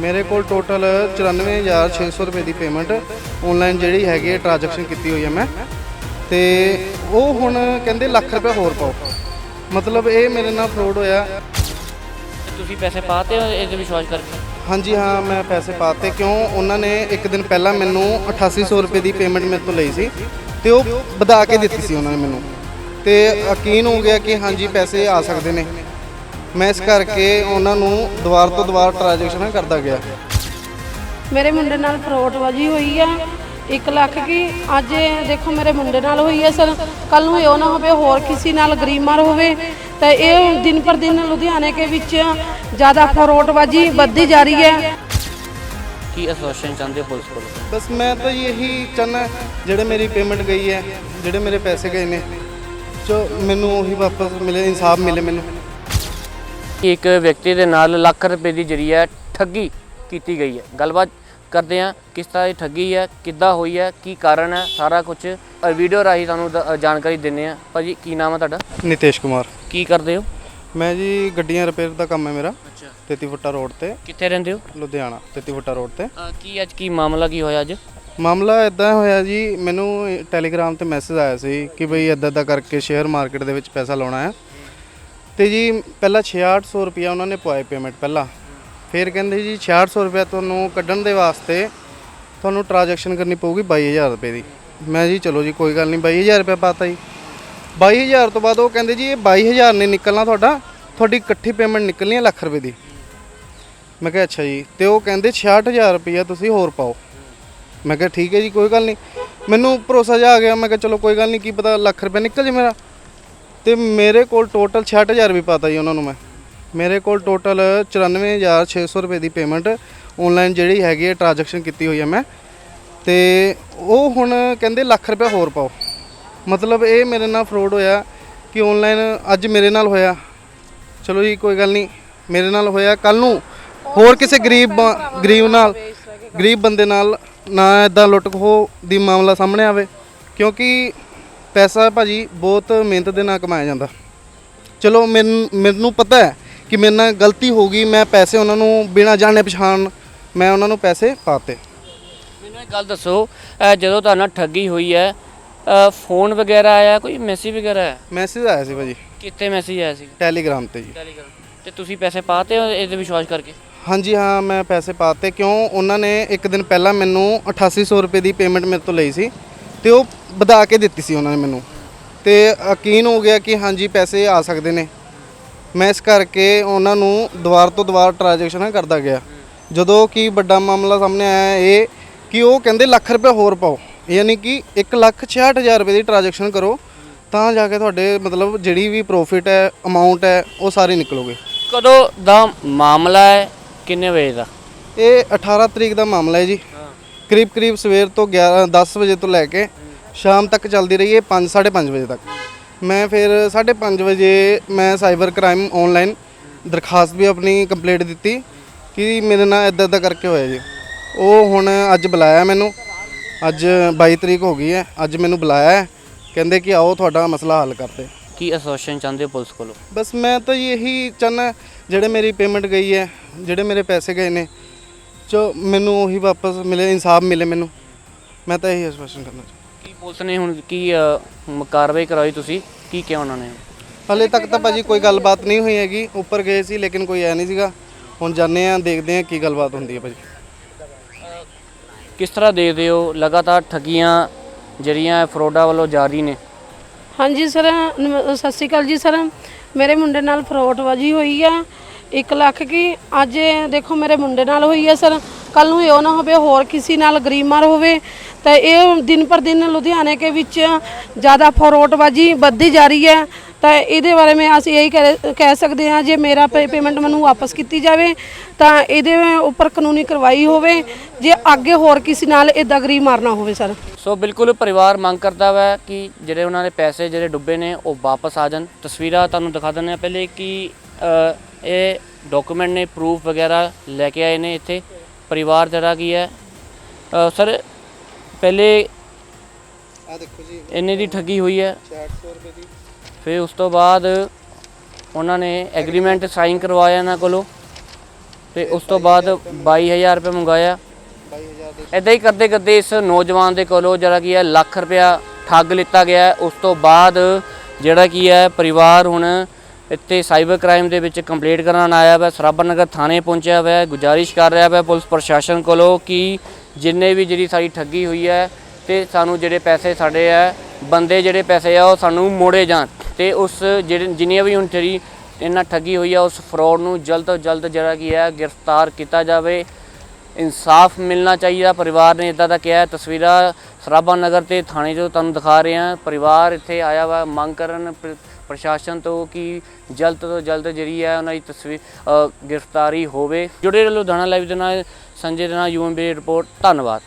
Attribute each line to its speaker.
Speaker 1: ਮੇਰੇ ਕੋਲ ਟੋਟਲ 94600 ਰੁਪਏ ਦੀ ਪੇਮੈਂਟ ਆਨਲਾਈਨ ਜਿਹੜੀ ਹੈਗੀ ਹੈ ਟ੍ਰਾਂਜੈਕਸ਼ਨ ਕੀਤੀ ਹੋਈ ਹੈ ਮੈਂ। ਤੇ ਉਹ ਹੁਣ ਕਹਿੰਦੇ ਲੱਖ ਰੁਪਏ ਹੋਰ ਪਾਓ। ਮਤਲਬ ਇਹ ਮੇਰੇ ਨਾਲ ਫਰੋਡ ਹੋਇਆ।
Speaker 2: ਤੁਸੀਂ ਪੈਸੇ ਪਾਤੇ ਹੋ ਇਹਦੇ ਵਿਸ਼ਵਾਸ ਕਰਕੇ
Speaker 1: ਹਾਂਜੀ ਹਾਂ ਮੈਂ ਪੈਸੇ ਪਾਤੇ। ਕਿਉਂ? ਉਹਨਾਂ ਨੇ ਇੱਕ ਦਿਨ ਪਹਿਲਾਂ ਮੈਨੂੰ 8800 ਰੁਪਏ ਦੀ ਪੇਮੈਂਟ ਮੇਰੇ ਤੋਂ ਲਈ ਸੀ ਤੇ ਉਹ ਵਧਾ ਕੇ ਦਿੱਤੀ ਸੀ ਉਹਨਾਂ ਨੇ ਮੈਨੂੰ। ਤੇ ਯਕੀਨ ਹੋ ਗਿਆ ਕਿ ਹਾਂਜੀ ਪੈਸੇ ਆ ਸਕਦੇ ਨੇ। ਮੈਂ ਇਸ ਕਰਕੇ ਉਹਨਾਂ ਨੂੰ ਦੁਬਾਰ ਤੋਂ ਦੁਬਾਰ ਟ੍ਰਾਂਜੈਕਸ਼ਨ ਕਰਦਾ ਗਿਆ।
Speaker 3: ਮੇਰੇ ਮੁੰਡੇ ਨਾਲ ਫਰੋਡਬਾਜੀ ਹੋਈ ਆ 1 ਲੱਖ ਕੀ? ਅੱਜ ਇਹ ਦੇਖੋ ਮੇਰੇ ਮੁੰਡੇ ਨਾਲ ਹੋਈ ਹੈ ਸਰ। ਕੱਲ ਨੂੰ ਇਹ ਨਾ ਹੋਵੇ ਹੋਰ ਕਿਸੇ ਨਾਲ ਗਰੀਮਾਰ ਹੋਵੇ ਤਾਂ ਇਹ ਦਿਨ ਪਰ ਦਿਨ ਲੁਧਿਆਣੇ ਕੇ ਵਿੱਚ ਜ਼ਿਆਦਾ ਫਰੋਡਬਾਜੀ ਵੱਧਦੀ ਜਾ ਰਹੀ ਹੈ।
Speaker 2: ਕੀ ਅਸੋਸੀਏਸ਼ਨ ਚਾਹੁੰਦੇ ਹੋ ਪੁਲਿਸ ਕੋਲ?
Speaker 1: ਬਸ ਮੈਂ ਤਾਂ ਇਹੀ ਚਾਹੁੰਦਾ ਜਿਹੜੇ ਮੇਰੀ ਪੇਮੈਂਟ ਗਈ ਹੈ ਜਿਹੜੇ ਮੇਰੇ ਪੈਸੇ ਗਏ ਨੇ ਜੋ ਮੈਨੂੰ ਉਹੀ ਵਾਪਸ ਮਿਲੇ ਇਨਸਾਫ ਮਿਲੇ ਮੈਨੂੰ।
Speaker 2: ਇੱਕ ਵਿਅਕਤੀ ਦੇ ਨਾਲ ਲੱਖ ਰੁਪਏ ਦੀ ਜਰੀਆ ਠੱਗੀ ਕੀਤੀ ਗਈ ਹੈ। ਗੱਲਬਾਤ ਕਰਦੇ ਹਾਂ ਕਿਸ ਤਰ੍ਹਾਂ ਦੀ ਠੱਗੀ ਹੈ ਕਿੱਦਾਂ ਹੋਈ ਹੈ ਕੀ ਕਾਰਨ ਹੈ ਸਾਰਾ ਕੁਝ ਵੀਡੀਓ ਰਾਹੀਂ ਤੁਹਾਨੂੰ ਦ- ਜਾਣਕਾਰੀ ਦਿੰਨੇ ਆ ਭਾਜੀ ਕੀ ਨਾਮ ਹੈ ਤੁਹਾਡਾ?
Speaker 1: ਨਿਤੇਸ਼ ਕੁਮਾਰ।
Speaker 2: ਕੀ ਕਰਦੇ ਹੋ?
Speaker 1: ਮੈਂ ਜੀ ਗੱਡੀਆਂ ਰਿਪੇਅਰ ਦਾ ਕੰਮ ਹੈ ਮੇਰਾ
Speaker 2: ਅੱਛਾ।
Speaker 1: 33 ਫੁੱਟਾ ਰੋਡ ਤੇ।
Speaker 2: ਕਿੱਥੇ ਰਹਿੰਦੇ ਹੋ?
Speaker 1: ਲੁਧਿਆਣਾ 33 ਫੁੱਟਾ ਰੋਡ ਤੇ।
Speaker 2: ਕੀ ਅੱਜ ਕੀ ਮਾਮਲਾ ਕੀ ਹੋਇਆ ਅੱਜ?
Speaker 1: ਮਾਮਲਾ ਇਦਾਂ ਹੋਇਆ ਜੀ ਮੈਨੂੰ ਟੈਲੀਗ੍ਰਾਮ ਤੇ ਮੈਸੇਜ ਆਇਆ ਸੀ ਕਿ ਬਈ ਇਦਾਂ ਇਦਾਂ ਕਰਕੇ ਸ਼ੇਅਰ ਮਾਰਕੀਟ ਦੇ ਵਿੱਚ ਪੈਸਾ ਲਾਉਣਾ ਹੈ। ਤੇ ਜੀ ਪਹਿਲਾਂ 6800 ਰੁਪਇਆ ਉਹਨਾਂ ਨੇ ਪਵਾਏ ਪੇਮੈਂਟ ਪਹਿਲਾਂ। ਫਿਰ ਕਹਿੰਦੇ ਜੀ 6800 ਰੁਪਇਆ ਤੁਹਾਨੂੰ ਕੱਢਣ ਦੇ ਵਾਸਤੇ ਤੁਹਾਨੂੰ ਟ੍ਰਾਂਜੈਕਸ਼ਨ ਕਰਨੀ ਪਊਗੀ 22000 ਰੁਪਏ ਦੀ। ਮੈਂ ਜੀ ਚਲੋ ਜੀ ਕੋਈ ਗੱਲ ਨਹੀਂ 22000 ਰੁਪਏ ਪਾਤਾ ਜੀ। 22000 ਤੋਂ ਬਾਅਦ ਉਹ ਕਹਿੰਦੇ ਜੀ ਇਹ 22000 ਨਹੀਂ ਨਿਕਲਣਾ ਤੁਹਾਡਾ, ਤੁਹਾਡੀ ਇਕੱਠੀ ਪੇਮੈਂਟ ਨਿਕਲਣੀ ਹੈ ਲੱਖ ਰੁਪਏ ਦੀ। ਮੈਂ ਕਿਹਾ ਅੱਛਾ ਜੀ, ਤੇ ਉਹ ਕਹਿੰਦੇ 66000 ਰੁਪਇਆ ਤੁਸੀਂ ਹੋਰ ਪਾਓ। ਮੈਂ ਕਿਹਾ ਠੀਕ ਹੈ ਜੀ, ਕੋਈ ਗੱਲ ਨਹੀਂ। ਮੈਨੂੰ ਭਰੋਸਾ ਜਿਹਾ ਆ ਗਿਆ, ਮੈਂ ਕਿਹਾ ਚਲੋ ਕੋਈ ਗੱਲ ਨਹੀਂ, ਕੀ ਪਤਾ ਲੱਖ ਰੁਪਏ ਨਿਕਲ ਜੇ ਮੇਰਾ। ਤੇ ਮੇਰੇ ਕੋਲ ਟੋਟਲ 66000 ਵੀ ਪਾਤਾ ਜੀ ਉਹਨਾਂ ਨੂੰ ਮੈਂ। ਮੇਰੇ ਕੋਲ ਟੋਟਲ 94600 ਰੁਪਏ ਦੀ ਪੇਮੈਂਟ ਆਨਲਾਈਨ ਜਿਹੜੀ ਹੈਗੀ ਹੈ ਟ੍ਰਾਂਜੈਕਸ਼ਨ ਕੀਤੀ ਹੋਈ ਹੈ ਮੈਂ। ਤੇ ਉਹ ਹੁਣ ਕਹਿੰਦੇ ਲੱਖ ਰੁਪਏ ਹੋਰ ਪਾਓ। ਮਤਲਬ ਇਹ ਮੇਰੇ ਨਾਲ ਫਰੋਡ ਹੋਇਆ ਕਿ ਆਨਲਾਈਨ ਅੱਜ ਮੇਰੇ ਨਾਲ ਹੋਇਆ। ਚਲੋ ਜੀ, ਕੋਈ ਗੱਲ ਨਹੀਂ। ਮੇਰੇ ਨਾਲ ਹੋਇਆ ਕੱਲ ਨੂੰ ਹੋਰ ਕਿਸੇ ਗਰੀਬ ਬ- ਗਰੀਬ ਨਾਲ, ਗਰੀਬ ਬੰਦੇ ਨਾਲ ਨਾ ਇਦਾਂ ਲੁੱਟ ਖੋਹ ਦੀ ਮਾਮਲਾ ਸਾਹਮਣੇ ਆਵੇ। ਕਿਉਂਕਿ ਪੈਸਾ ਭਾਜੀ ਬਹੁਤ ਮਿਹਨਤ ਦੇ ਨਾਲ ਕਮਾਇਆ ਜਾਂਦਾ। ਚਲੋ ਮੈਨ- ਮੈਨੂੰ ਪਤਾ ਹੈ ਕਿ ਮੇਰੇ ਨਾਲ ਗਲਤੀ ਹੋ ਗਈ ਮੈਂ ਪੈਸੇ ਉਹਨਾਂ ਨੂੰ ਬਿਨਾਂ ਜਾਣੇ ਪਛਾਣ ਮੈਂ ਉਹਨਾਂ ਨੂੰ ਪੈਸੇ ਪਾਤੇ
Speaker 2: ਮੈਨੂੰ ਇੱਕ ਗੱਲ ਦੱਸੋ ਅਹ ਜਦੋਂ ਤੁਹਾਡੇ ਨਾਲ ਠੱਗੀ ਹੋਈ ਹੈ ਅਹ ਫੋਨ ਵਗੈਰਾ ਆਇਆ ਕੋਈ ਮੈਸੇਜ ਵਗੈਰਾ ਆਇਆ?
Speaker 1: ਮੈਸੇਜ ਆਇਆ ਸੀ ਭਾਜੀ।
Speaker 2: ਕਿੱਥੇ ਮੈਸੇਜ ਆਇਆ ਸੀ?
Speaker 1: ਟੈਲੀਗ੍ਰਾਮ ਤੇ ਜੀ।
Speaker 2: ਟੈਲੀਗ੍ਰਾਮ ਤੇ। ਤੁਸੀਂ ਪੈਸੇ ਪਾਤੇ ਹੋ ਇਹਦੇ ਵਿਸ਼ਵਾਸ ਕਰਕੇ?
Speaker 1: ਹਾਂਜੀ ਹਾਂ ਮੈਂ ਪੈਸੇ ਪਾਤੇ ਕਿਉਂ? ਉਹਨਾਂ ਨੇ ਇੱਕ ਦਿਨ ਪਹਿਲਾਂ ਮੈਨੂੰ 8800 ਰੁਪਏ ਦੀ ਪੇਮੈਂਟ ਮੇਰੇ ਤੋਂ ਲਈ ਸੀ। ਤੇ ਉਹ ਵਧਾ ਕੇ ਦਿੱਤੀ ਸੀ ਉਹਨਾਂ ਨੇ ਮੈਨੂੰ। ਤੇ ਯਕੀਨ ਹੋ ਗਿਆ ਕਿ ਹਾਂਜੀ ਪੈਸੇ ਆ ਸਕਦੇ ਨੇ। ਮੈਂ ਇਸ ਕਰਕੇ ਉਹਨਾਂ ਨੂੰ ਦੁਬਾਰ ਤੋਂ ਦੁਬਾਰ ਟ੍ਰਾਂਜੈਕਸ਼ਨ ਕਰਦਾ ਗਿਆ। ਜਦੋਂ ਕਿ ਵੱਡਾ ਮਾਮਲਾ ਸਾਹਮਣੇ ਆਇਆ ਇਹ ਕਿ ਉਹ ਕਹਿੰਦੇ ਲੱਖ ਰੁਪਏ ਹੋਰ ਪਾਓ। ਯਾਨੀ ਕਿ 166000 ਰੁਪਏ ਦੀ ਟ੍ਰਾਂਜੈਕਸ਼ਨ ਕਰੋ ਤਾਂ ਜਾ ਕੇ ਤੁਹਾਡੇ ਮਤਲਬ ਜਿਹੜੀ ਵੀ ਪ੍ਰੋਫਿਟ ਹੈ ਅਮਾਉਂਟ ਹੈ ਉਹ ਸਾਰੀ ਨਿਕਲੋਗੇ।
Speaker 2: ਕਦੋਂ ਦਾ ਮਾਮਲਾ ਹੈ? ਕਿੰਨੇ ਵਜੇ ਦਾ?
Speaker 1: ਇਹ 18 ਤਰੀਕ ਦਾ ਮਾਮਲਾ ਹੈ ਜੀ। ਕਰੀਬ ਕਰੀਬ ਸਵੇਰ ਤੋਂ 11 10 ਵਜੇ ਤੋਂ ਲੈ ਕੇ ਸ਼ਾਮ ਤੱਕ ਚੱਲਦੀ ਰਹੀ ਹੈ 5 5:30 ਵਜੇ ਤੱਕ। ਮੈਂ ਫਿਰ 5:30 ਵਜੇ ਮੈਂ ਸਾਈਬਰ ਕ੍ਰਾਈਮ ਆਨਲਾਈਨ ਦਰਖਾਸਤ ਵੀ ਆਪਣੀ ਕੰਪਲੀਟ ਦਿੱਤੀ ਕਿ ਮੇਰੇ ਨਾਲ ਇਦਾਂ ਇਦਾਂ ਕਰਕੇ ਹੋਇਆ ਜੀ। ਉਹ ਹੁਣ ਅੱਜ ਬੁਲਾਇਆ ਮੈਨੂੰ। ਅੱਜ 22 ਤਰੀਕ ਹੋ ਗਈ ਹੈ। ਅੱਜ ਮੈਨੂੰ ਬੁਲਾਇਆ ਕਹਿੰਦੇ ਕਿ ਆਓ ਤੁਹਾਡਾ ਮਸਲਾ ਹੱਲ ਕਰਦੇ।
Speaker 2: ਕੀ ਅਸੋਸੀਏਸ਼ਨ ਚਾਹੁੰਦੇ ਹੋ ਪੁਲਿਸ ਕੋਲੋਂ?
Speaker 1: ਬਸ ਮੈਂ ਤਾਂ ਇਹੀ ਚਾਹੁੰਦਾ ਜਿਹੜੇ ਮੇਰੀ ਪੇਮੈਂਟ ਗਈ ਹੈ ਜਿਹੜੇ ਮੇਰੇ ਪੈਸੇ ਗਏ ਨੇ ਜੋ ਮੈਨੂੰ ਉਹੀ ਵਾਪਸ ਮਿਲੇ ਇਨਸਾਫ ਮਿਲੇ ਮੈਨੂੰ। ਮੈਂ ਤਾਂ ਇਹੀ ਆਸ਼ਵਾਸਨ ਕਰਨਾ ਚਾਹੁੰਦਾ।
Speaker 2: ਕੀ ਪੁਲਿਸ ਨੇ ਹੁਣ ਕੀ ਕਾਰਵਾਈ ਕਰਾਈ ਤੁਸੀਂ? ਕੀ ਕਿਹਾ ਉਹਨਾਂ ਨੇ?
Speaker 1: ਹਲੇ ਤੱਕ ਤਾਂ ਭਾਜੀ ਕੋਈ ਗੱਲਬਾਤ ਨਹੀਂ ਹੋਈ ਹੈਗੀ। ਉੱਪਰ ਗਏ ਸੀ ਲੇਕਿਨ ਕੋਈ ਆਇਆ ਨਹੀਂ ਸੀਗਾ। ਹੁਣ ਜਾਂਦੇ ਆ ਦੇਖਦੇ ਆ ਕੀ ਗੱਲਬਾਤ ਹੁੰਦੀ ਹੈ ਭਾਜੀ।
Speaker 2: ਕਿਸ ਤਰ੍ਹਾਂ ਦੇਖਦੇ ਹੋ? ਲਗਾਤਾਰ ਠੱਗੀਆਂ ਜਿਹੜੀਆਂ ਫਰੋਡਾ ਵੱਲੋਂ ਜਾਰੀ ਨੇ।
Speaker 3: ਹਾਂਜੀ ਸਰ ਨਮ- ਸਤਿ ਸ਼੍ਰੀ ਅਕਾਲ ਜੀ ਸਰ। ਮੇਰੇ ਮੁੰਡੇ ਨਾਲ ਫਰੋਡਬਾਜੀ ਹੋਈ ਆ 1 ਲੱਖ ਕੀ, ਅੱਜ ਇਹ ਦੇਖੋ ਮੇਰੇ ਮੁੰਡੇ ਨਾਲ ਹੋਈ ਹੈ ਸਰ ਕੱਲ ਨੂੰ ਇਹ ਨਾ ਹੋਵੇ, ਹੋਰ ਕਿਸੇ ਨਾਲ ਗਰੀਮਾਰ ਹੋਵੇ, ਤਾਂ ਇਹ ਦਿਨ ਪਰ ਦਿਨ ਲੁਧਿਆਣੇ ਕੇ ਵਿੱਚ ਜ਼ਿਆਦਾ ਫਰੋਡਬਾਜੀ ਵੱਧਦੀ ਜਾ ਰਹੀ ਹੈ ਤਾਂ ਇਹਦੇ ਬਾਰੇ ਮੈਂ ਅਸੀਂ ਇਹੀ ਕਹਿ ਕਹਿ ਸਕਦੇ ਹਾਂ ਜੇ ਮੇਰਾ ਪੇਮੈਂਟ ਮੈਨੂੰ ਵਾਪਸ ਕੀਤੀ ਜਾਵੇ ਤਾਂ ਇਹਦੇ ਉੱਪਰ ਕਾਨੂੰਨੀ ਕਾਰਵਾਈ ਹੋਵੇ ਜੇ ਅੱਗੇ ਹੋਰ ਕਿਸੇ ਨਾਲ ਇਦਾਂ ਗਰੀਬ ਮਾਰਨਾ ਹੋਵੇ ਸਰ।
Speaker 2: ਸੋ ਬਿਲਕੁਲ ਪਰਿਵਾਰ ਮੰਗ ਕਰਦਾ ਵਾ ਕਿ ਜਿਹੜੇ ਉਹਨਾਂ ਦੇ ਪੈਸੇ ਜਿਹੜੇ ਡੁੱਬੇ ਨੇ ਉਹ ਵਾਪਸ ਆ ਜਾਣ। ਤਸਵੀਰਾਂ ਤੁਹਾਨੂੰ ਦਿਖਾ ਦਿੰਦੇ ਆ ਪਹਿਲੇ ਕਿ ਇਹ ਡਾਕੂਮੈਂਟ ਨੇ ਪ੍ਰੂਫ ਵਗੈਰਾ ਲੈ ਕੇ ਆਏ ਨੇ ਇੱਥੇ। ਪਰਿਵਾਰ ਜਿਹੜਾ ਕੀ ਹੈ ਸਰ ਪਹਿਲੇ
Speaker 1: ਆ ਦੇਖੋ ਜੀ।
Speaker 2: ਇੰਨੇ ਦੀ ਠੱਗੀ ਹੋਈ ਹੈ।
Speaker 1: 600 ਰੁਪਏ ਦੀ
Speaker 2: ਫਿਰ ਉਸ ਤੋਂ ਬਾਅਦ ਉਹਨਾਂ ਨੇ ਐਗਰੀਮੈਂਟ ਸਾਈਨ ਕਰਵਾਇਆ ਇਹਨਾਂ ਕੋਲੋਂ। ਤੇ ਉਸ ਤੋਂ ਬਾਅਦ 22000 ਰੁਪਏ ਮੰਗਾਇਆ।
Speaker 1: 22000 ਦੇ
Speaker 2: ਇਦਾਂ ਹੀ ਕਰਦੇ ਕਰਦੇ ਇਸ ਨੌਜਵਾਨ ਦੇ ਕੋਲੋਂ ਜਿਹੜਾ ਕੀ ਹੈ, ਲੱਖ ਰੁਪਇਆ ਠੱਗ ਲਿੱਤਾ ਗਿਆ। ਉਸ ਤੋਂ ਬਾਅਦ ਜਿਹੜਾ ਕੀ ਹੈ, ਪਰਿਵਾਰ ਹੁਣ ਇੱਥੇ ਸਾਈਬਰ ਕ੍ਰਾਈਮ ਦੇ ਵਿੱਚ ਕੰਪਲੇਂਟ ਕਰਨ ਆਇਆ ਹੈ ਸਰਾਭਾ ਨਗਰ ਥਾਣੇ ਪਹੁੰਚਿਆ ਹੋਇਆ ਹੈ ਗੁਜ਼ਾਰਿਸ਼ ਕਰ ਰਿਹਾ ਹੈ ਪੁਲਿਸ ਪ੍ਰਸ਼ਾਸਨ ਕੋਲੋਂ ਕਿ ਜਿੰਨੇ ਵੀ ਜਿਹੜੀ ਸਾਡੀ ਠੱਗੀ ਹੋਈ ਹੈ ਤੇ ਸਾਨੂੰ ਜਿਹੜੇ ਪੈਸੇ ਸਾਡੇ ਹੈ, ਬੰਦੇ ਜਿਹੜੇ ਪੈਸੇ ਆ ਉਹ ਸਾਨੂੰ ਮੋੜੇ ਜਾਣ। ਤੇ ਉਸ ਜਿਹੜੇ ਜਿੰਨੀਆਂ ਵੀ ਹੁਣ ਜਿਹੜੀ ਇਹਨਾਂ ਠੱਗੀ ਹੋਈ ਆ, ਉਸ ਫਰਾਡ ਨੂੰ ਜਲਦ ਤੋਂ ਜਲਦ ਜਿਹੜਾ ਕੀ ਹੈ, ਗ੍ਰਿਫਤਾਰ ਕੀਤਾ ਜਾਵੇ। ਇਨਸਾਫ ਮਿਲਣਾ ਚਾਹੀਦਾ, ਪਰਿਵਾਰ ਨੇ ਇਦਾਂ ਦਾ ਕਿਹਾ ਤਸਵੀਰਾਂ ਸਰਾਭਾ ਨਗਰ ਤੇ ਥਾਣੇ ਤੋਂ ਤੁਹਾਨੂੰ ਦਿਖਾ ਰਹੇ ਹਾਂ। ਪਰਿਵਾਰ ਇੱਥੇ ਆਇਆ ਵਾ, ਮੰਗ ਕਰਨ ਪ੍ਰ- ਪ੍ਰਸ਼ਾਸਨ ਤੋਂ ਕਿ ਜਲਦ ਤੋਂ ਜਲਦ ਜਿਹੜੀ ਹੈ ਉਹਨਾਂ ਦੀ ਤਸਵੀਰ ਗ੍ਰਿਫਤਾਰੀ ਹੋਵੇ। ਜੁੜੇ ਰਹੋ ਲੁਧਿਆਣਾ ਲਾਈਵ ਦੇ ਨਾਲ। ਸੰਜੇ ਦੇ ਨਾਲ ਯੂਐਮਬੀ ਰਿਪੋਰਟ। ਧੰਨਵਾਦ।